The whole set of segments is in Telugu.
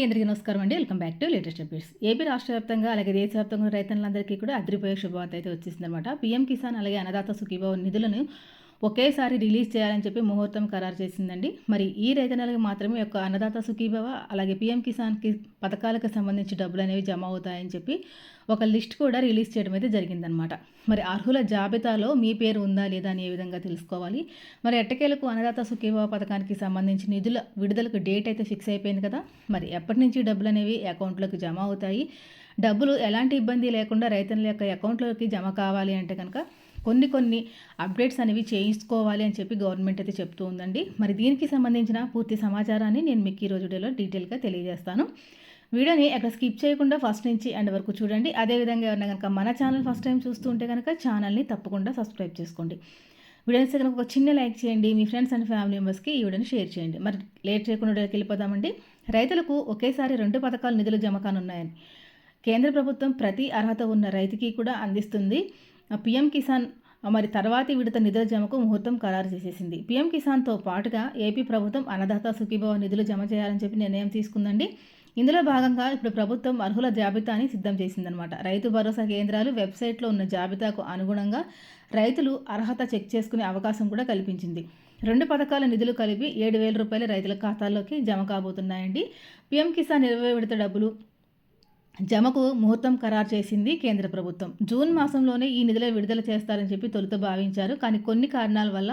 అండి అందరికీ నమస్కారం అండి. Welcome back to latest updates. AP రాష్ట్ర వ్యాప్తంగా అలాగే దేశవ్యాప్తంగా రైతులందరికీ కూడా అద్రిపోయే శుభవార్త అయితే వచ్చేసిందనమాట పీఎం కిసాన్ అలాగే అన్నదాత సుఖీభావ నిధులను ఒకేసారి రిలీజ్ చేయాలని చెప్పి ముహూర్తం ఖరారు చేసిందండి. మరి ఈ రైతన్నలకు మాత్రమే యొక్క అన్నదాత సుఖీభవ అలాగే పీఎం కిసాన్కి పథకాలకు సంబంధించి డబ్బులు అనేవి జమ అవుతాయని చెప్పి ఒక లిస్ట్ కూడా రిలీజ్ చేయడం అయితే జరిగిందనమాట. మరి అర్హుల జాబితాలో మీ పేరు ఉందా లేదా అని ఏ విధంగా తెలుసుకోవాలి? మరి ఎట్టకేలకు అన్నదాత సుఖీభవ పథకానికి సంబంధించి నిధుల విడుదలకు డేట్ అయితే ఫిక్స్ అయిపోయింది కదా? మరి ఎప్పటి నుంచి డబ్బులు అనేవి అకౌంట్లోకి జమ అవుతాయి? డబ్బులు ఎలాంటి ఇబ్బంది లేకుండా రైతుల యొక్క అకౌంట్లోకి జమ కావాలి అంటే కనుక కొన్ని కొన్ని అప్డేట్స్ అనేవి చేయించుకోవాలి అని చెప్పి గవర్నమెంట్ అయితే చెప్తూ ఉందండి. మరి దీనికి సంబంధించిన పూర్తి సమాచారాన్ని నేను మీకు ఈరోజు వీడియోలో డీటెయిల్గా తెలియజేస్తాను. వీడియోని ఎక్కడ స్కిప్ చేయకుండా ఫస్ట్ నుంచి ఎండ్ వరకు చూడండి. అదేవిధంగా ఎవరైనా కనుక మన ఛానల్ ఫస్ట్ టైం చూస్తూ ఉంటే కనుక ఛానల్ని తప్పకుండా సబ్స్క్రైబ్ చేసుకోండి. వీడియోని కనుక ఒక చిన్న లైక్ చేయండి. మీ ఫ్రెండ్స్ అండ్ ఫ్యామిలీ మెంబర్స్కి ఈ వీడియోని షేర్ చేయండి. మరి లేట్ చేయకుండా వీడియోకి వెళ్ళిపోదామండి. రైతులకు ఒకేసారి రెండు పథకాలు నిధులు జమ కానున్నాయని కేంద్ర ప్రభుత్వం ప్రతి అర్హత ఉన్న రైతుకి కూడా అందిస్తుంది. పీఎం కిసాన్ మరి తర్వాతి విడత నిధుల జమకు ముహూర్తం ఖరారు చేసేసింది. పీఎం కిసాన్తో పాటుగా ఏపీ ప్రభుత్వం అన్నదాత సుఖీభవ నిధులు జమ చేయాలని చెప్పి నిర్ణయం తీసుకుందండి. ఇందులో భాగంగా ఇప్పుడు ప్రభుత్వం అర్హుల జాబితాని సిద్ధం చేసిందనమాట రైతు భరోసా కేంద్రాలు వెబ్సైట్లో ఉన్న జాబితాకు అనుగుణంగా రైతులు అర్హత చెక్ చేసుకునే అవకాశం కూడా కల్పించింది. రెండు పథకాల నిధులు కలిపి ఏడు వేల రూపాయల రైతుల ఖాతాల్లోకి జమ కాబోతున్నాయండి. పీఎం కిసాన్ ఇరవై విడత డబ్బులు జమకు ముహూర్తం ఖరారు చేసింది కేంద్ర ప్రభుత్వం. జూన్ మాసంలోనే ఈ నిధుల విడుదల చేస్తారని చెప్పి తొలుత భావించారు. కానీ కొన్ని కారణాల వల్ల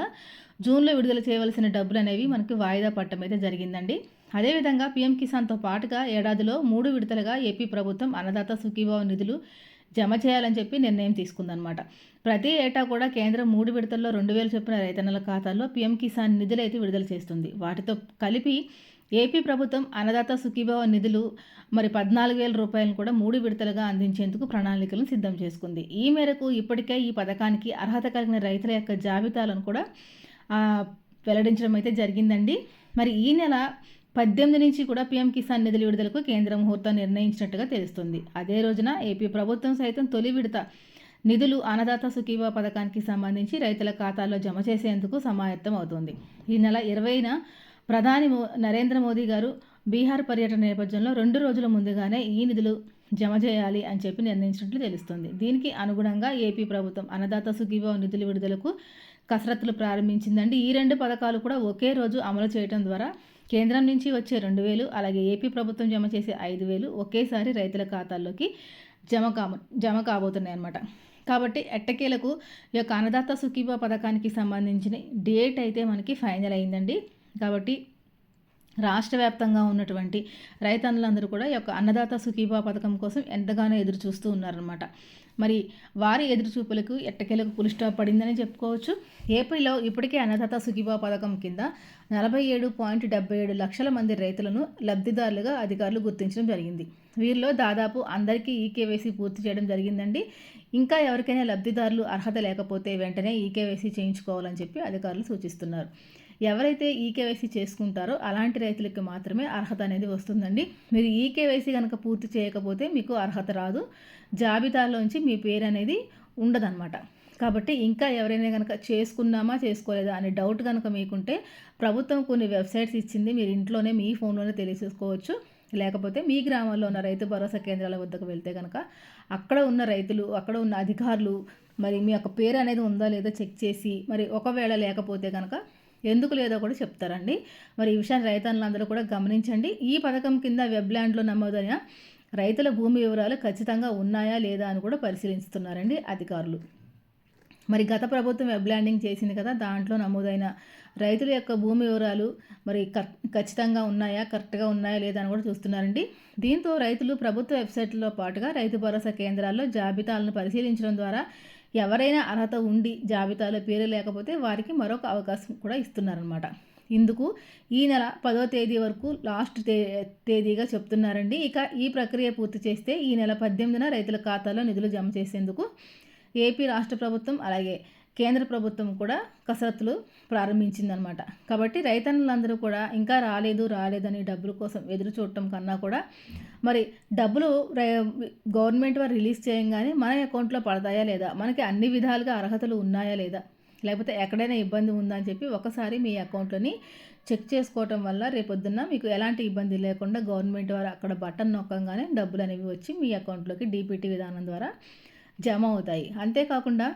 జూన్లో విడుదల చేయవలసిన డబ్బులు అనేవి మనకి వాయిదా పట్టడం అయితే జరిగిందండి. అదేవిధంగా పీఎం కిసాన్తో పాటుగా ఏడాదిలో మూడు విడతలుగా ఏపీ ప్రభుత్వం అన్నదాత సుఖీభావ నిధులు జమ చేయాలని చెప్పి నిర్ణయం తీసుకుందనమాట ప్రతి ఏటా కూడా కేంద్రం మూడు విడతల్లో రెండు వేలు చొప్పున రైతన్నల ఖాతాల్లో పీఎం కిసాన్ నిధులు అయితే విడుదల చేస్తుంది. వాటితో కలిపి ఏపీ ప్రభుత్వం అన్నదాత సుఖీభావ నిధులు మరి పద్నాలుగు వేల రూపాయలను కూడా మూడు విడతలుగా అందించేందుకు ప్రణాళికలను సిద్ధం చేసుకుంది. ఈ మేరకు ఇప్పటికే ఈ పథకానికి అర్హత కలిగిన రైతుల యొక్క జాబితాలను కూడా వెల్లడించడం అయితే జరిగిందండి. మరి ఈ నెల పద్దెనిమిది నుంచి కూడా పీఎం కిసాన్ నిధుల విడుదలకు కేంద్ర ముహూర్తం నిర్ణయించినట్టుగా తెలుస్తుంది. అదే రోజున ఏపీ ప్రభుత్వం సైతం తొలి విడత నిధులు అన్నదాత సుఖీభా పథకానికి సంబంధించి రైతుల ఖాతాల్లో జమ చేసేందుకు సమాయత్తం అవుతుంది. ఈ నెల ఇరవైన ప్రధాని నరేంద్ర మోదీ గారు బీహార్ పర్యటన నేపథ్యంలో రెండు రోజుల ముందుగానే ఈ నిధులు జమ చేయాలి అని చెప్పి నిర్ణయించినట్లు తెలుస్తుంది. దీనికి అనుగుణంగా ఏపీ ప్రభుత్వం అన్నదాత సుఖీభావ నిధుల విడుదలకు కసరత్తులు ప్రారంభించిందండి. ఈ రెండు పథకాలు కూడా ఒకే రోజు అమలు చేయడం ద్వారా కేంద్రం నుంచి వచ్చే రెండు వేలు అలాగే ఏపీ ప్రభుత్వం జమ చేసే ఐదు వేలు ఒకేసారి రైతుల ఖాతాల్లోకి జమ కా జమ కాబోతున్నాయి అన్నమాట కాబట్టి ఎట్టకేలకు ఈ యొక్క అన్నదాత సుఖీభా పథకానికి సంబంధించిన డేట్ అయితే మనకి ఫైనల్ అయిందండి. కాబట్టి రాష్ట్ర వ్యాప్తంగా ఉన్నటువంటి రైతన్నులందరూ కూడా ఈ యొక్క అన్నదాత సుఖీభా పథకం కోసం ఎంతగానో ఎదురు చూస్తూ ఉన్నారనమాట మరి వారి ఎదురుచూపులకు ఎట్టకేలకు పులి స్టాప్ పడిందని చెప్పుకోవచ్చు. ఏపీలో ఇప్పటికే అన్నదాత సుఖీభా పథకం కింద నలభై ఏడు పాయింట్ డెబ్బై ఏడు లక్షల మంది రైతులను లబ్ధిదారులుగా అధికారులు గుర్తించడం జరిగింది. వీరిలో దాదాపు అందరికీ ఈకేవైసీ పూర్తి చేయడం జరిగిందండి. ఇంకా ఎవరికైనా లబ్ధిదారులు అర్హత లేకపోతే వెంటనే ఈకేవైసీ చేయించుకోవాలని చెప్పి అధికారులు సూచిస్తున్నారు. ఎవరైతే ఈకేవైసీ చేసుకుంటారో అలాంటి రైతులకు మాత్రమే అర్హత అనేది వస్తుందండి. మీరు ఈకేవైసీ కనుక పూర్తి చేయకపోతే మీకు అర్హత రాదు. జాబితాలోంచి మీ పేరు అనేది ఉండదన్నమాట. కాబట్టి ఇంకా ఎవరైనా కనుక చేసుకున్నామా చేసుకోలేదా అనే డౌట్ కనుక మీకుంటే ప్రభుత్వం కొన్ని వెబ్సైట్స్ ఇచ్చింది. మీరు ఇంట్లోనే మీ ఫోన్లోనే తెలియజేసుకోవచ్చు లేకపోతే మీ గ్రామాల్లో ఉన్న రైతు భరోసా కేంద్రాల వద్దకు వెళ్తే కనుక అక్కడ ఉన్న రైతులు అక్కడ ఉన్న అధికారులు మరి మీ యొక్క పేరు అనేది ఉందా లేదా చెక్ చేసి మరి ఒకవేళ లేకపోతే కనుక ఎందుకు లేదో కూడా చెప్తారండి. మరి ఈ విషయాన్ని రైతన్నులందరూ కూడా గమనించండి. ఈ పథకం కింద వెబ్లాండ్లో నమోదైన రైతుల భూమి వివరాలు ఖచ్చితంగా ఉన్నాయా లేదా అని కూడా పరిశీలిస్తున్నారండి అధికారులు. మరి గత ప్రభుత్వం వెబ్ ల్యాండింగ్ చేసింది కదా దాంట్లో నమోదైన రైతుల యొక్క భూమి వివరాలు మరి ఖచ్చితంగా ఉన్నాయా కరెక్ట్గా ఉన్నాయా లేదా అని కూడా చూస్తున్నారండి. దీంతో రైతులు ప్రభుత్వ వెబ్సైట్లో పాటుగా రైతు భరోసా కేంద్రాల్లో జాబితాలను పరిశీలించడం ద్వారా ఎవరైనా అర్హత ఉండి జాబితాలో పేరు లేకపోతే వారికి మరొక అవకాశం కూడా ఇస్తున్నారనమాట ఇందుకు ఈ నెల పదో తేదీ వరకు లాస్ట్ తే తేదీగా చెప్తున్నారండి. ఇక ఈ ప్రక్రియ పూర్తి చేస్తే ఈ నెల పద్దెనిమిదిన రైతుల ఖాతాలో నిధులు జమ చేసేందుకు ఏపీ రాష్ట్ర ప్రభుత్వం అలాగే కేంద్ర ప్రభుత్వం కూడా కసరత్తులు ప్రారంభించిందనమాట కాబట్టి రైతన్నులందరూ కూడా ఇంకా రాలేదు రాలేదని డబ్బుల కోసం ఎదురు చూడటం కన్నా కూడా మరి డబ్బులు గవర్నమెంట్ వారు రిలీజ్ చేయంగానే మన అకౌంట్లో పడతాయా లేదా? మనకి అన్ని విధాలుగా అర్హతలు ఉన్నాయా లేదా? లేకపోతే ఎక్కడైనా ఇబ్బంది ఉందా అని చెప్పి ఒకసారి మీ అకౌంట్లని చెక్ చేసుకోవటం వల్ల రేపొద్దున్న మీకు ఎలాంటి ఇబ్బంది లేకుండా గవర్నమెంట్ వారు అక్కడ బటన్ నొక్కంగానే డబ్బులు అనేవి వచ్చి మీ అకౌంట్లోకి డీపీటీ విధానం ద్వారా జమ అవుతాయి. అంతేకాకుండా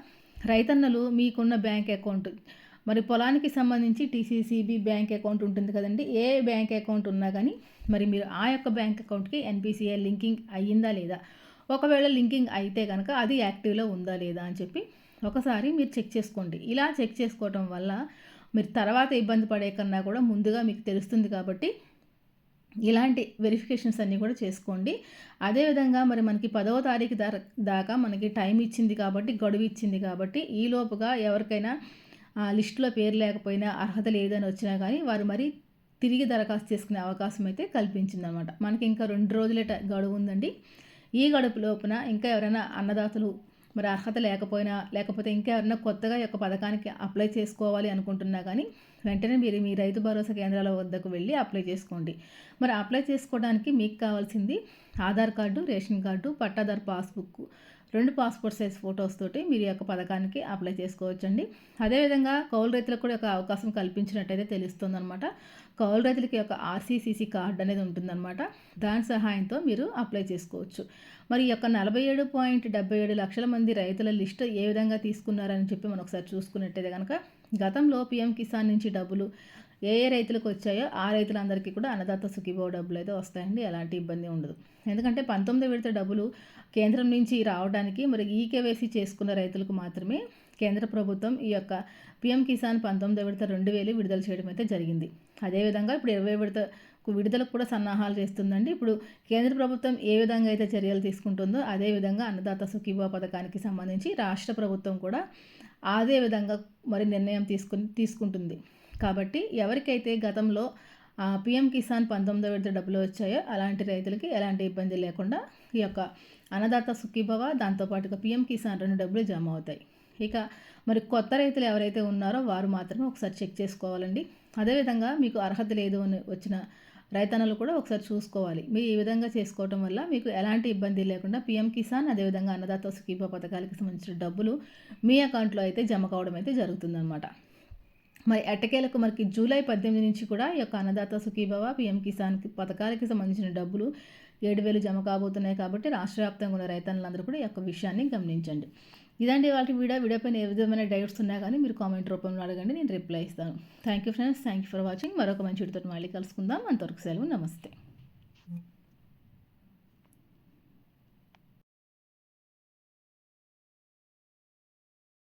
రైతన్నలు మీకున్న బ్యాంక్ అకౌంట్. మరి పొలానికి సంబంధించి టీసీసీబీ బ్యాంక్ అకౌంట్ ఉంటుంది కదండి. ఏ బ్యాంక్ అకౌంట్ ఉన్నా కానీ మరి మీరు ఆ యొక్క బ్యాంక్ అకౌంట్కి ఎన్పిసిఐ లింకింగ్ అయ్యిందా లేదా? ఒకవేళ లింకింగ్ అయితే కనుక అది యాక్టివ్లో ఉందా లేదా అని చెప్పి ఒకసారి మీరు చెక్ చేసుకోండి. ఇలా చెక్ చేసుకోవటం వల్ల మీరు తర్వాత ఇబ్బంది పడే కన్నా కూడా ముందుగా మీకు తెలుస్తుంది కాబట్టి ఇలాంటి వెరిఫికేషన్స్ అన్నీ కూడా చేసుకోండి. అదేవిధంగా మరి మనకి పదవ తారీఖు దాకా మనకి టైం ఇచ్చింది కాబట్టి గడువు ఇచ్చింది కాబట్టి ఈ లోపుగా ఎవరికైనా లిస్టులో పేరు లేకపోయినా అర్హత లేదని వచ్చినా కానీ వారు మరి తిరిగి దరఖాస్తు చేసుకునే అవకాశం అయితే కల్పించిందనమాట. మనకి ఇంకా రెండు రోజుల గడువు ఉందండి. ఈ గడుపు లోపున ఇంకా ఎవరైనా అన్నదాతలు మరి అర్హత లేకపోయినా లేకపోతే ఇంకా ఎవరైనా కొత్తగా యొక్క పథకానికి అప్లై చేసుకోవాలి అనుకుంటున్నా కానీ వెంటనే మీరు మీ రైతు భరోసా కేంద్రాల వద్దకు వెళ్ళి అప్లై చేసుకోండి. మరి అప్లై చేసుకోవడానికి మీకు కావాల్సింది ఆధార్ కార్డు రేషన్ కార్డు పట్టాదార్ పాస్బుక్ రెండు పాస్పోర్ట్ సైజ్ ఫొటోస్ తోటి మీరు యొక్క పథకానికి అప్లై చేసుకోవచ్చండి. అదేవిధంగా కౌలు రైతులకు కూడా ఒక అవకాశం కల్పించినట్టయితే తెలుస్తుందనమాట కౌలు రైతులకి ఒక ఆర్సీసీసీ కార్డు అనేది ఉంటుందన్నమాట. దాని సహాయంతో మీరు అప్లై చేసుకోవచ్చు. మరి ఈ యొక్క నలభై ఏడు పాయింట్ డెబ్బై ఏడు లక్షల మంది రైతుల లిస్ట్ ఏ విధంగా తీసుకున్నారని చెప్పి మనం ఒకసారి చూసుకున్నట్టయితే కనుక గతంలో పీఎం కిసాన్ నుంచి డబ్బులు ఏ ఏ రైతులకు వచ్చాయో ఆ రైతులందరికీ కూడా అన్నదాత సుఖీభావ డబ్బులు అయితే వస్తాయండి. ఎలాంటి ఇబ్బంది ఉండదు. ఎందుకంటే పంతొమ్మిది విడత డబ్బులు కేంద్రం నుంచి రావడానికి మరి ఈ కేవైసీ చేసుకున్న రైతులకు మాత్రమే కేంద్ర ప్రభుత్వం ఈ యొక్క పిఎం కిసాన్ పంతొమ్మిది విడత రెండు వేలు విడుదల చేయడం అయితే జరిగింది. అదేవిధంగా ఇప్పుడు ఇరవై విడత విడుదలకు కూడా సన్నాహాలు చేస్తుందండి. ఇప్పుడు కేంద్ర ప్రభుత్వం ఏ విధంగా అయితే చర్యలు తీసుకుంటుందో అదేవిధంగా అన్నదాత సుఖీభా పథకానికి సంబంధించి రాష్ట్ర ప్రభుత్వం కూడా అదే విధంగా మరి నిర్ణయం తీసుకుని తీసుకుంటుంది. కాబట్టి ఎవరికైతే గతంలో పిఎం కిసాన్ పంతొమ్మిదో విడత డబ్బులు వచ్చాయో అలాంటి రైతులకి ఎలాంటి ఇబ్బంది లేకుండా ఈ యొక్క అన్నదాత సుఖీభవ దాంతోపాటుగా పిఎం కిసాన్ రెండు డబ్బులు జమ అవుతాయి. ఇక మరి కొత్త రైతులు ఎవరైతే ఉన్నారో వారు మాత్రమే ఒకసారి చెక్ చేసుకోవాలండి. అదేవిధంగా మీకు అర్హత లేదు అని వచ్చిన రైతన్నలు కూడా ఒకసారి చూసుకోవాలి. మీరు ఈ విధంగా చేసుకోవటం వల్ల మీకు ఎలాంటి ఇబ్బంది లేకుండా పిఎం కిసాన్ అదేవిధంగా అన్నదాత సుఖీభ పథకాలకు సంబంధించిన డబ్బులు మీ అకౌంట్లో అయితే జమ కావడం అయితే జరుగుతుందన్నమాట. మరి ఎట్టకేలకు మనకి జూలై పద్దెనిమిది నుంచి కూడా ఈ యొక్క అన్నదాత సుఖీభవ పిఎం కిసాన్ పథకాలకి సంబంధించిన డబ్బులు ఏడు వేలు జమ కాబోతున్నాయి కాబట్టి రాష్ట్ర వ్యాప్తంగా ఉన్న రైతన్నులందరూ కూడా ఈ యొక్క విషయాన్ని గమనించండి. ఇదండి వాటి వీడియో. వీడియోపైన ఏ విధమైన డౌట్స్ ఉన్నా కానీ మీరు కామెంట్ రూపంలో అడగండి నేను రిప్లై ఇస్తాను. Thank you friends thank you for watching మరొక మంచి వీడితో మళ్ళీ కలుసుకుందాం. అంతవరకు సెలవు. నమస్తే.